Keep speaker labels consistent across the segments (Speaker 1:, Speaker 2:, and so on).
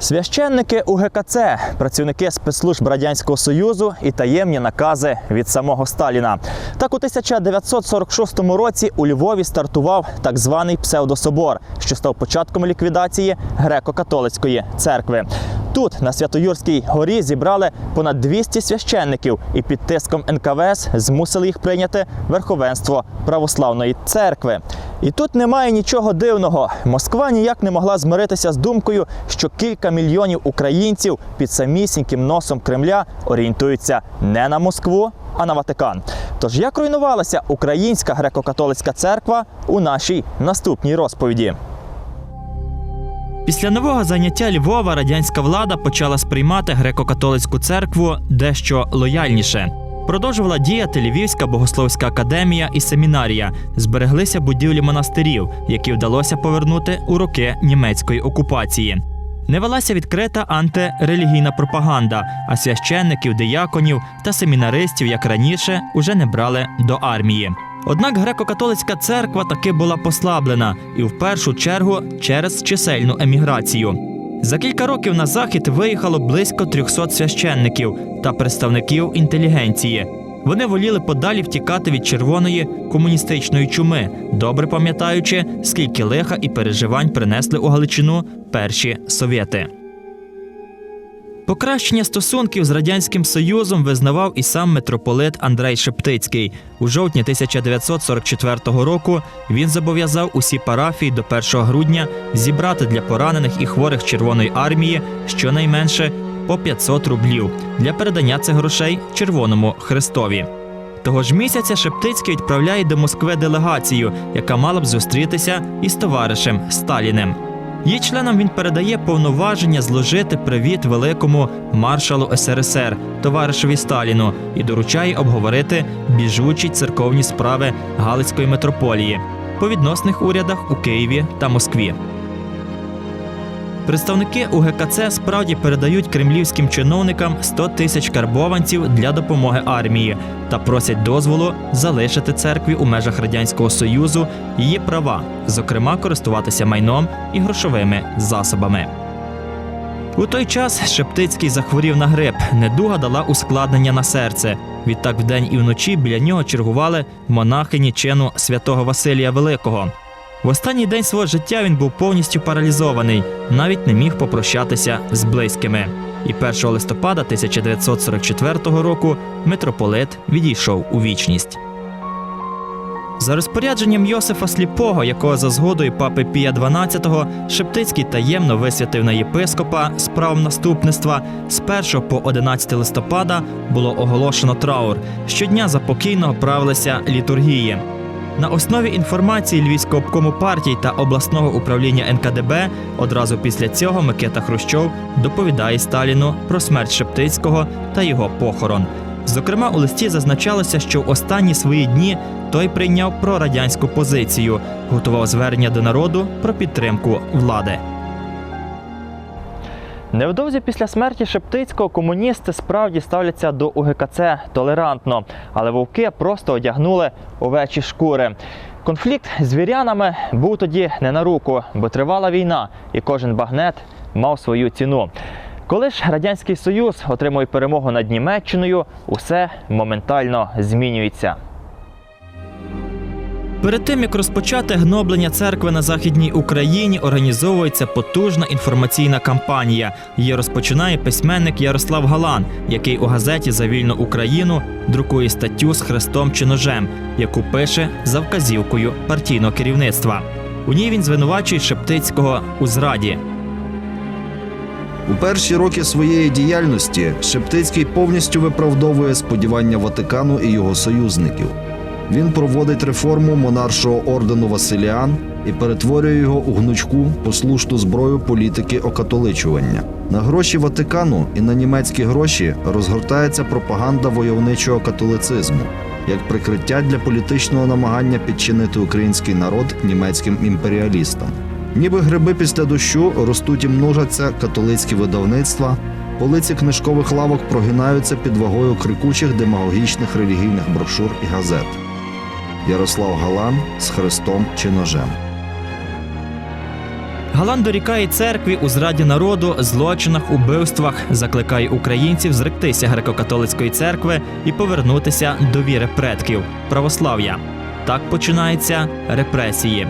Speaker 1: Священники УГКЦ, працівники спецслужб Радянського Союзу і таємні накази від самого Сталіна. Так у 1946 році у Львові стартував так званий псевдособор, що став початком ліквідації греко-католицької церкви. Тут, на Святоюрській горі, зібрали понад 200 священників і під тиском НКВС змусили їх прийняти верховенство православної церкви. І тут немає нічого дивного. Москва ніяк не могла змиритися з думкою, що кілька мільйонів українців під самісіньким носом Кремля орієнтуються не на Москву, а на Ватикан. Тож як руйнувалася українська греко-католицька церква у нашій наступній розповіді. Після нового заняття Львова радянська влада почала сприймати греко-католицьку церкву дещо лояльніше. Продовжувала діяти Львівська богословська академія і семінарія. Збереглися будівлі монастирів, які вдалося повернути у роки німецької окупації. Не велася відкрита антирелігійна пропаганда, а священників, дияконів та семінаристів, як раніше, уже не брали до армії. Однак греко-католицька церква таки була послаблена і в першу чергу через чисельну еміграцію. За кілька років на захід виїхало близько 300 священників та представників інтелігенції. Вони воліли подалі втікати від червоної комуністичної чуми, добре пам'ятаючи, скільки лиха і переживань принесли у Галичину перші совєти. Покращення стосунків з радянським союзом визнавав і сам митрополит Андрей Шептицький. У жовтні 1944 року він зобов'язав усі парафії до 1 грудня зібрати для поранених і хворих Червоної армії щонайменше по 500 рублів для передання цих грошей Червоному Христові. Того ж місяця Шептицький відправляє до Москви делегацію, яка мала б зустрітися із товаришем Сталіним. Її членам він передає повноваження зложити привіт великому маршалу СРСР, товаришеві Сталіну, і доручає обговорити біжучі церковні справи Галицької митрополії по відносних урядах у Києві та Москві. Представники УГКЦ справді передають кремлівським чиновникам 100 тисяч карбованців для допомоги армії та просять дозволу залишити церкві у межах радянського союзу її права, зокрема користуватися майном і грошовими засобами. У той час Шептицький захворів на грип. Недуга дала ускладнення на серце. Відтак вдень і вночі біля нього чергували монахині чину святого Василія Великого. В останній день свого життя він був повністю паралізований, навіть не міг попрощатися з близькими. І 1 листопада 1944 року митрополит відійшов у вічність. За розпорядженням Йосифа Сліпого, якого за згодою папи Пія XII Шептицький таємно висвятив на єпископа з правом наступництва, з 1 по 11 листопада було оголошено траур. Щодня за покійного правилися літургії. На основі інформації Львівського обкому партії та обласного управління НКДБ одразу після цього Микита Хрущов доповідає Сталіну про смерть Шептицького та його похорон. Зокрема, у листі зазначалося, що в останні свої дні той прийняв прорадянську позицію, готував звернення до народу про підтримку влади. Невдовзі після смерті Шептицького комуністи справді ставляться до УГКЦ толерантно, але вовки просто одягнули овечі шкури. Конфлікт з вірянами був тоді не на руку, бо тривала війна, і кожен багнет мав свою ціну. Коли ж Радянський Союз отримує перемогу над Німеччиною, усе моментально змінюється. Перед тим як розпочати гноблення церкви на західній Україні, організовується потужна інформаційна кампанія. Її розпочинає письменник Ярослав Галан, який у газеті за вільну Україну друкує статтю з хрестом чи ножем, яку пише за вказівкою партійного керівництва. У ній він звинувачує Шептицького у зраді.
Speaker 2: У перші роки своєї діяльності Шептицький повністю виправдовує сподівання Ватикану і його союзників. Він проводить реформу монаршого ордену Василіан і перетворює його у гнучку послушну зброю політики окатоличування. На гроші Ватикану і на німецькі гроші розгортається пропаганда войовничого католицизму як прикриття для політичного намагання підчинити український народ німецьким імперіалістам. Ніби гриби після дощу ростуть і множаться католицькі видавництва, полиці книжкових лавок прогинаються під вагою крикучих демагогічних релігійних брошур і газет. Ярослав Галан з хрестом чи ножем.
Speaker 1: Галан дорікає церкві у зраді народу, злочинах, убивствах, закликає українців зректися греко-католицької церкви і повернутися до віри предків православ'я. Так починаються репресії.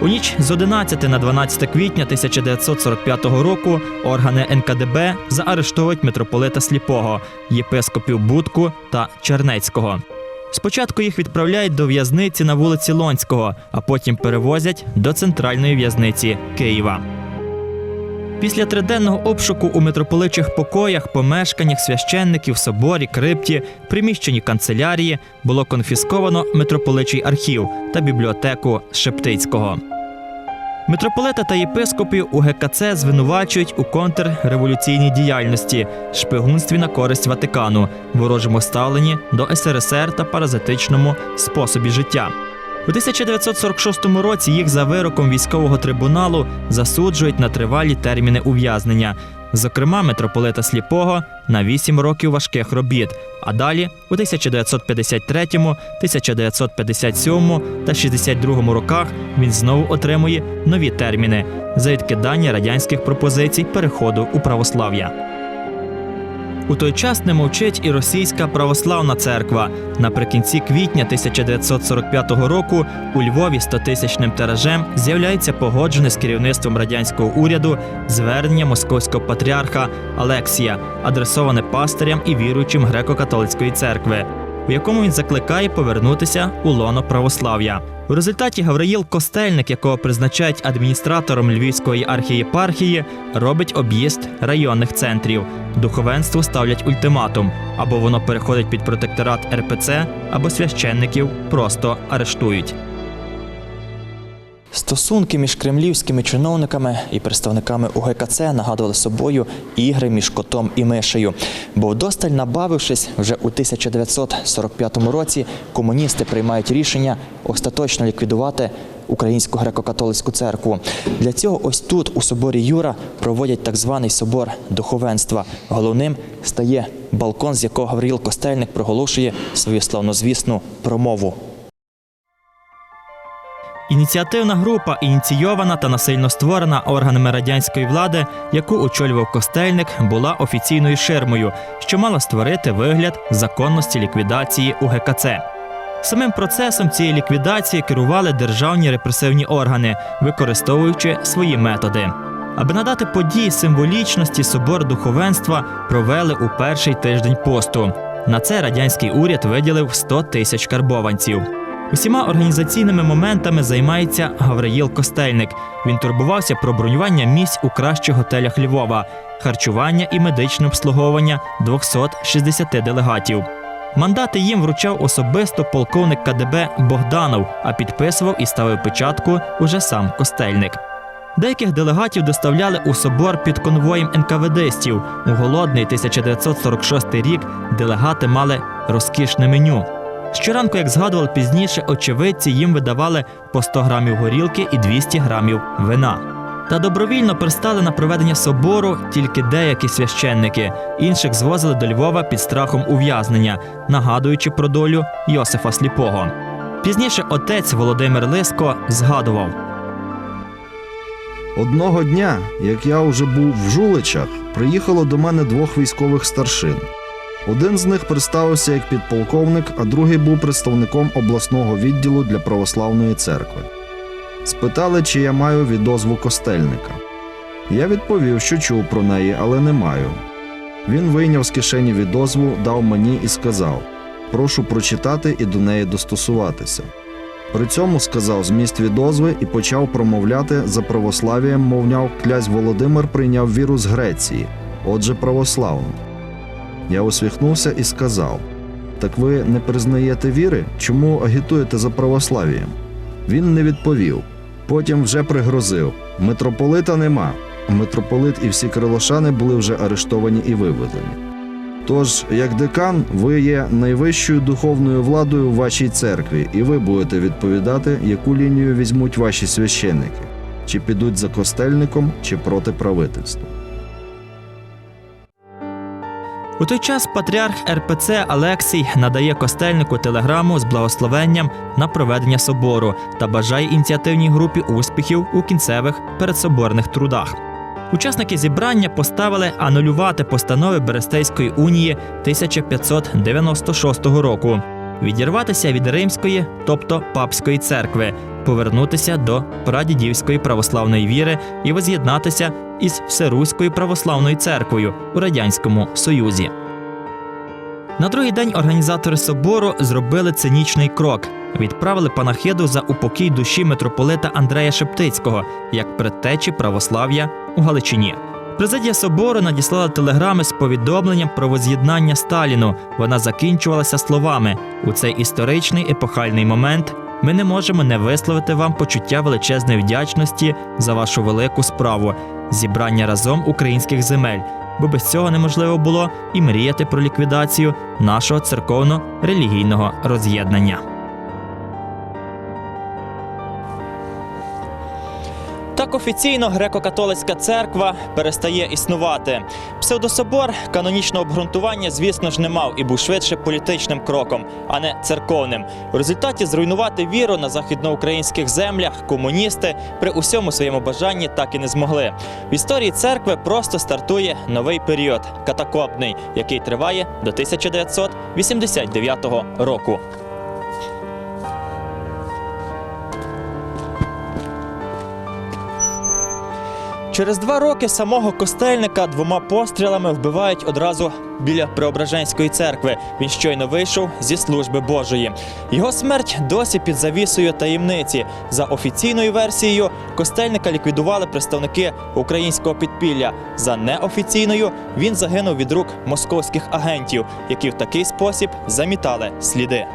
Speaker 1: У ніч з 11 на 12 квітня 1945 року органи НКДБ заарештовують митрополита Сліпого, єпископів Будку та Чернецького. Спочатку їх відправляють до в'язниці на вулиці Лонського, а потім перевозять до центральної в'язниці Києва. Після триденного обшуку у митрополичих покоях, помешканнях священників, соборі, крипті, приміщенні канцелярії було конфісковано митрополичий архів та бібліотеку Шептицького. Митрополита та єпископів ГКЦ звинувачують у контрреволюційній діяльності, шпигунстві на користь Ватикану, ворожому ставленні до СРСР та паразитичному способі життя. У 1946 році їх за вироком військового трибуналу засуджують на тривалі терміни ув'язнення, зокрема митрополита Сліпого на 8 років важких робіт. А далі у 1953, 1957 та 62 роках він знову отримує нові терміни за відкидання радянських пропозицій переходу у православ'я. У той час не мовчить і російська православна церква. Наприкінці квітня 1945 року у Львові 100-тисячним тиражем з'являється погоджене з керівництвом радянського уряду звернення московського патріарха Алексія, адресоване пастирям і віруючим греко-католицької церкви, у якому він закликає повернутися у лоно православ'я. У результаті Гавриїл Костельник, якого призначають адміністратором Львівської архієпархії, робить об'їзд районних центрів. Духовенству ставлять ультиматум: або воно переходить під протекторат РПЦ, або священників просто арештують. Стосунки між кремлівськими чиновниками і представниками УГКЦ нагадували собою ігри між котом і мишею. Бо вдосталь набавившись, вже у 1945 році комуністи приймають рішення остаточно ліквідувати Українську греко-католицьку церкву. Для цього ось тут, у соборі Юра, проводять так званий собор духовенства. Головним стає балкон, з якого Гавріл Костельник проголошує свою славнозвісну промову. Ініціативна група, ініційована та насильно створена органами радянської влади, яку очолював Костельник, була офіційною ширмою, що мала створити вигляд законності ліквідації УГКЦ. Самим процесом цієї ліквідації керували державні репресивні органи, використовуючи свої методи. Аби надати події символічності, собор духовенства провели у перший тиждень посту. На це радянський уряд виділив 100 тисяч карбованців. Усіма організаційними моментами займається Гавриїл Костельник. Він турбувався про бронювання місць у кращих готелях Львова, харчування і медичне обслуговування 260 делегатів. Мандати їм вручав особисто полковник КДБ Богданов, а підписував і ставив печатку уже сам Костельник. Деяких делегатів доставляли у собор під конвоєм НКВДстів. У голодний 1946 рік делегати мали розкішне меню. Щоранку, як згадували пізніше, очевидці їм видавали по 100 грамів горілки і 200 грамів вина. Та добровільно пристали на проведення собору тільки деякі священники, інших звозили до Львова під страхом ув'язнення, нагадуючи про долю Йосифа Сліпого. Пізніше отець Володимир Лиско згадував.
Speaker 2: Одного дня, як я вже був в Жуличах, приїхало до мене двох військових старшин. Один з них представився як підполковник, а другий був представником обласного відділу для православної церкви. Спитали, чи я маю відозву костельника. Я відповів, що чув про неї, але не маю. Він вийняв з кишені відозву, дав мені і сказав: Прошу прочитати і до неї достосуватися. При цьому сказав зміст відозви і почав промовляти за православієм, мовляв, князь Володимир прийняв віру з Греції, отже, православну. Я усміхнувся і сказав: Так ви не признаєте віри? Чому агітуєте за православієм? Він не відповів. Потім вже пригрозив: митрополита нема. Митрополит і всі крилошани були вже арештовані і виведені. Тож, як декан, ви є найвищою духовною владою в вашій церкві, і ви будете відповідати, яку лінію візьмуть ваші священники, чи підуть за костельником, чи проти правительства.
Speaker 1: У той час патріарх РПЦ Алексій надає костельнику телеграму з благословенням на проведення собору та бажає ініціативній групі успіхів у кінцевих передсоборних трудах. Учасники зібрання поставили анулювати постанови Берестейської унії 1596 року, відірватися від римської, тобто папської церкви, повернутися до прадідівської православної віри і воз'єднатися із Всеруською православною церквою у радянському союзі. На другий день організатори собору зробили цинічний крок. Відправили панахиду за упокій душі митрополита Андрея Шептицького як предтечі православ'я у Галичині. Президія собору надіслала телеграми з повідомленням про воз'єднання Сталіну. Вона закінчувалася словами: у цей історичний епохальний момент ми не можемо не висловити вам почуття величезної вдячності за вашу велику справу зібрання разом українських земель, бо без цього неможливо було і мріяти про ліквідацію нашого церковно-релігійного роз'єднання. Так офіційно греко-католицька церква перестає існувати. Псевдособор канонічного обґрунтування, звісно ж, не мав і був швидше політичним кроком, а не церковним. У результаті зруйнувати віру на західноукраїнських землях комуністи при усьому своєму бажанні так і не змогли. В історії церкви просто стартує новий період катакомбний, який триває до 1989 року. Через два роки самого костельника двома пострілами вбивають одразу біля Преображенської церкви. Він щойно вийшов зі служби Божої. Його смерть досі під завісою таємниці. За офіційною версією, костельника ліквідували представники українського підпілля. За неофіційною він загинув від рук московських агентів, які в такий спосіб замітали сліди.